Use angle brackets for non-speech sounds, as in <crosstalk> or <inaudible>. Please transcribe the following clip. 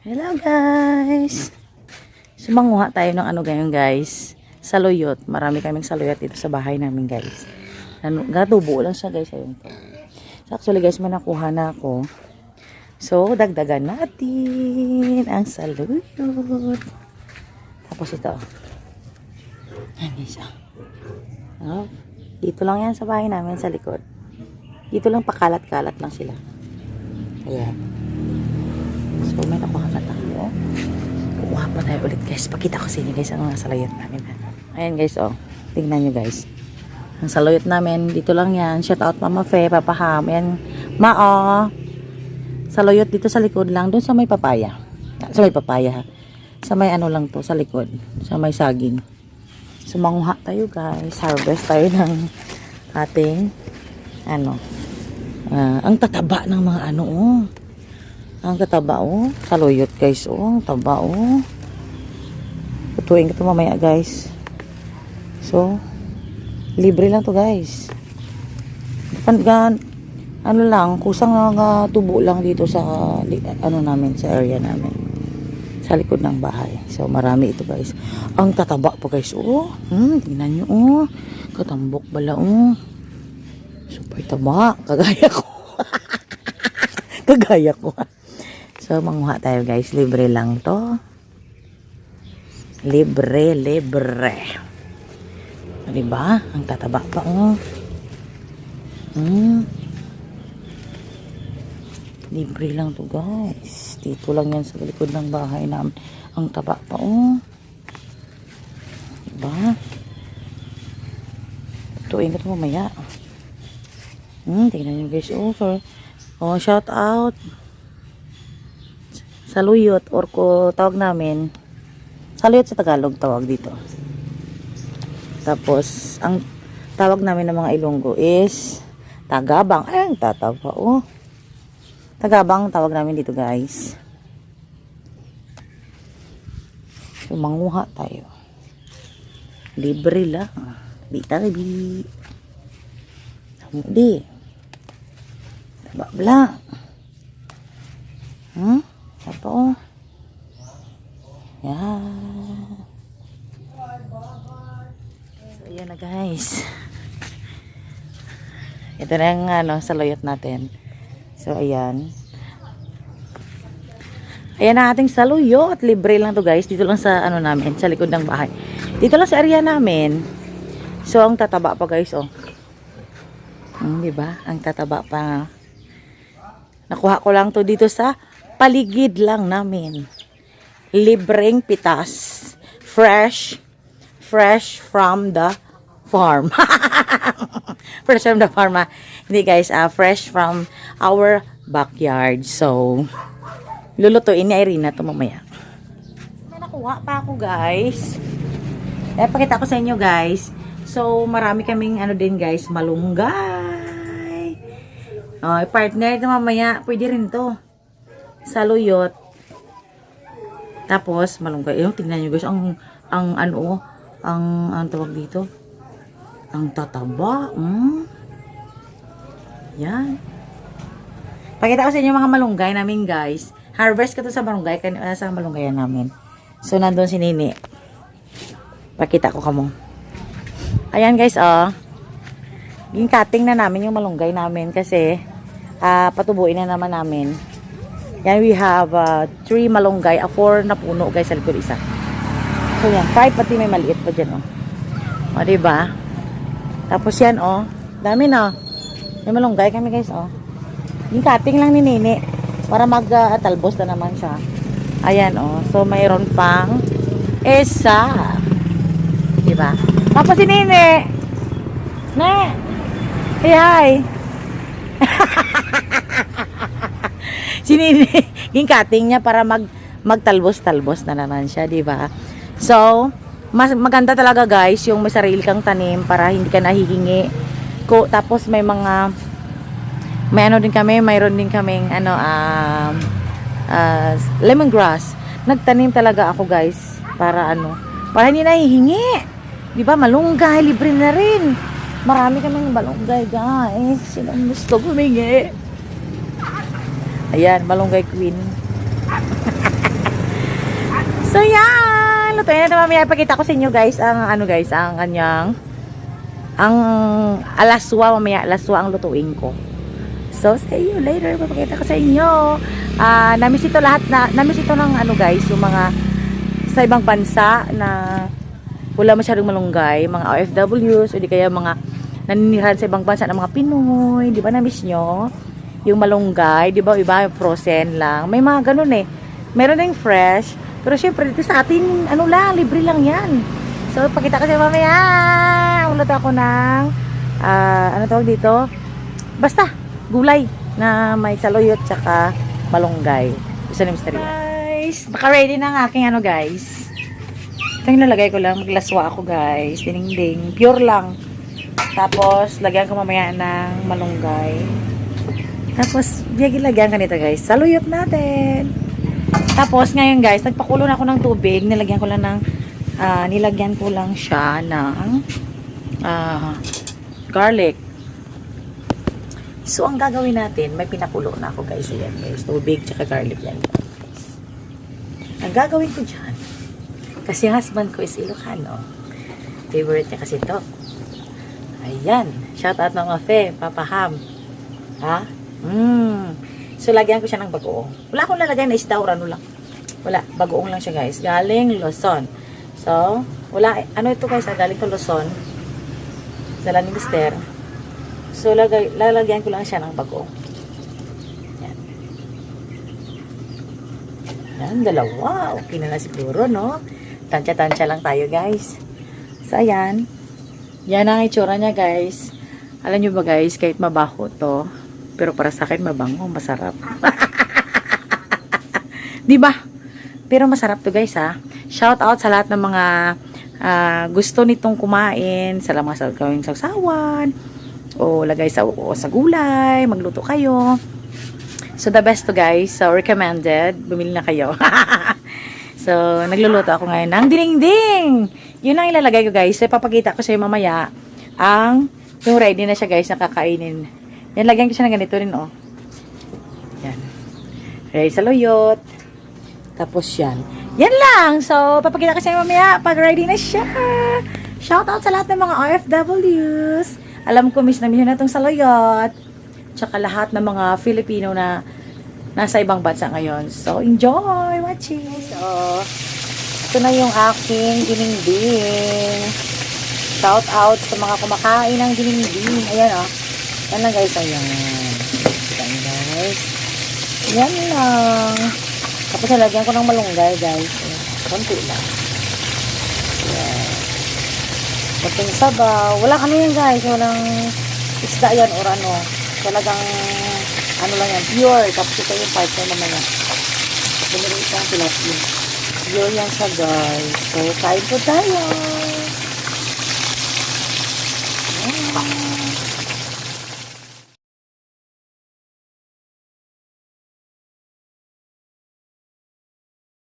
Hello guys! Sumanguha tayo ng ano ganyan guys. Saluyot. Marami kaming saluyot dito sa bahay namin guys. Ano, gatubo lang siya guys. Ayun po. So, actually guys, may nakuha na ako. So, dagdagan natin ang saluyot. Tapos ito. Ayan guys. ah. Oh, dito lang yan sa bahay namin sa likod. Dito lang pakalat-kalat lang sila. Ayan. So, may nakuha. Pa tayo ulit, guys. Pakita ko sa inyo, guys, ang mga salayot namin. Ayan, guys, oh. Tingnan nyo, guys. Ang salayot namin, dito lang yan. Shout out, Mama Fe, Papa Ham. Ayan, Ma, oh. Salayot dito sa likod lang. Doon sa may papaya. Sa may papaya, ha. Sa may ano lang to, sa likod. Sa may saging. Sumanguha tayo, guys. Harvest tayo ng ating, ano, ah, ang tataba ng mga ano, oh. Ang tataba, oh. Saluyot, guys, oh. Ang taba, oh. Tutuin ko ito mamaya, guys. So, libre lang to, guys. Pan, gan, ano lang, kusang nga tubo lang dito sa, ano namin, sa area namin. Sa likod ng bahay. So, marami ito, guys. Ang tataba po, guys. Oh, hmm, tingnan nyo, oh. Katambok bala, oh. Super taba. <laughs> Kagaya ko. <laughs> Kagaya ko. So, manguha tayo guys. Libre lang to. Libre, libre. Diba? Ang tataba pa, oh. Hmm. Libre lang to guys. Dito lang yan sa likod ng bahay namin. Ang taba pa, oh. Diba? Tutuin ko ito mamaya. Hmm, tingnan nyo guys. Oh, for, oh, shout out saluyot or ko tawag namin saluyot sa Tagalog tawag dito. Tapos ang tawag namin ng mga Ilonggo is tagabang. Ay ang tataba oh. Tagabang ang tawag namin dito guys. So manguha tayo. Libre lang di tabi di. Taba bla hmm? Apa oh. Yan so yan na guys. Ito na yung ano, saluyot natin. So ayan. Ayan ang ating saluyot libre lang to guys. Dito lang sa ano namin sa likod ng bahay. Dito lang sa area namin. So ang tataba pa guys oh. Hmm, di ba? Ang tataba pa. Nakuha ko lang to dito sa paligid lang namin. Libreng pitas. Fresh. Fresh from the farm. fresh from the farm. ah. Hindi guys, ah, fresh from our backyard. So, lulutuin ni Irina to mamaya. May nakuha pa ako guys. Eh, pakita ko sa inyo guys. So, marami kaming ano din guys, malunggay. Oh, partner ito mamaya. Pwede rin to saluyot. Tapos, malunggay. Yung tingnan nyo guys, ang, ang ano, ang, ang tawag dito, ang tataba. Mm. Yan. Pakita ko sa inyo mga malunggay namin guys. Harvest ko to sa malunggay, uh, sa malunggayan namin. So, nandun si Nini. Pakita ko kamo. Ayan guys, oh. Yung cutting na namin yung malunggay namin kasi ah patubuin na naman namin. Yan, we have uh, three malunggay, a four na puno guys sa likod isa. So yan, five pati may maliit pa dyan oh. O, diba? Tapos yan oh, dami na. May malunggay kami guys oh. Yung cutting lang ni Nini para mag-talbos na naman siya. Ayan oh, so mayroon pang isa. Diba? Tapos si Nini. Ne. Hey, hi. <laughs> sinini yung cutting niya para mag magtalbos-talbos na naman siya, di ba? So, mas maganda talaga guys yung may sarili kang tanim para hindi ka nahihingi. Ko tapos may mga may ano din kami, mayroon din kaming ano um uh, lemongrass. Nagtanim talaga ako guys para ano, para hindi nahihingi. Di ba? Malunggay, libre na rin. Marami kaming malunggay guys. Sinong gusto humingi? Ayan, malunggay queen. <laughs> so yan! Lutuin na mamaya. Ipakita ko sa inyo guys ang ano guys, ang kanyang ang alaswa mamaya alaswa ang lutuin ko. So, see you later. Papakita ko sa inyo. Ah, namiss ito lahat na, namiss ito ng ano guys, yung mga sa ibang bansa na wala masyadong malunggay, mga OFWs, o di kaya mga naninirahan sa ibang bansa ng mga Pinoy, di ba na-miss nyo? Yung malunggay, di ba, iba frozen lang. May mga ganun eh. Meron ding fresh, pero syempre dito sa atin, ano lang, libre lang yan. So, pakita ko sa mamaya. Ulot ako ng, ah, ano tawag dito? Basta, gulay na may saluyot tsaka malunggay. Gusto ni Mr. Guys, naka-ready na ang aking ano guys. Ito yung ko lang. Maglaswa ako guys. Ding-ding. Pure lang. Tapos, lagyan ko mamaya ng malunggay. Tapos, biyagi lagyan ka nito guys. Saluyot natin. Tapos, ngayon guys, nagpakulo na ako ng tubig. Nilagyan ko lang ng, ah, nilagyan ko lang siya ng ah, garlic. So, ang gagawin natin, may pinakulo na ako guys. Ayan guys. Tubig, tsaka garlic yan. Ang gagawin ko dyan, kasi husband ko is Ilocano. Favorite niya kasi to. Ayan. Shout out mga fe. Papa Ham. Ha? Mm. So, lagyan ko siya ng bagoong. Wala akong lalagay na isda or ano lang. Wala. Bagoong lang siya guys. Galing Luzon. So, wala. Ano ito guys? ah, Galing ko Luzon. Dala ni Mister. So, lagay, lalagyan ko lang siya ng bagoong. Yan. Yan, dalawa. Okay na na siguro, no? Tansya-tansya lang tayo, guys. So, ayan. Yan ang itsura niya, guys. Alam nyo ba, guys, kahit mabaho to, pero para sa akin, mabango, masarap. <laughs> Di ba? Pero masarap to, guys, ha? Shout out sa lahat ng mga ah, gusto nitong kumain, sa mga sa gawing sausawan, o lagay sa, o sa gulay, magluto kayo. So, the best to guys. So, recommended. Bumili na kayo. <laughs> so, nagluluto ako ngayon ng dinding Yun ang ilalagay ko guys. So, ipapakita ko sa iyo mamaya ang yung ready na siya guys na kakainin. Yan, lagyan ko siya ng ganito rin oh. Yan. Ready sa loyot. Tapos yan. Yan lang. So, papakita ko sa mamaya pag ready na siya. Shout out sa lahat ng mga OFWs. Alam ko miss na miss na itong sa loyot tsaka lahat ng mga Filipino na nasa ibang bansa ngayon. So, enjoy watching! So, ito na yung aking dininding. Shout out sa mga kumakain ng dininding. Ayan. Oh. Yan lang guys. Ayan. Ayan guys. Yan lang. Tapos nalagyan ko ng malunggay guys. Konti lang. Ayan. Konting sabaw. Walang ano yan guys. Walang isda yan or ano talagang ano lang yan, pure. Tapos ito yung partner naman yan. Bumili isang tilapia. Pure yan siya guys. So, kain po tayo.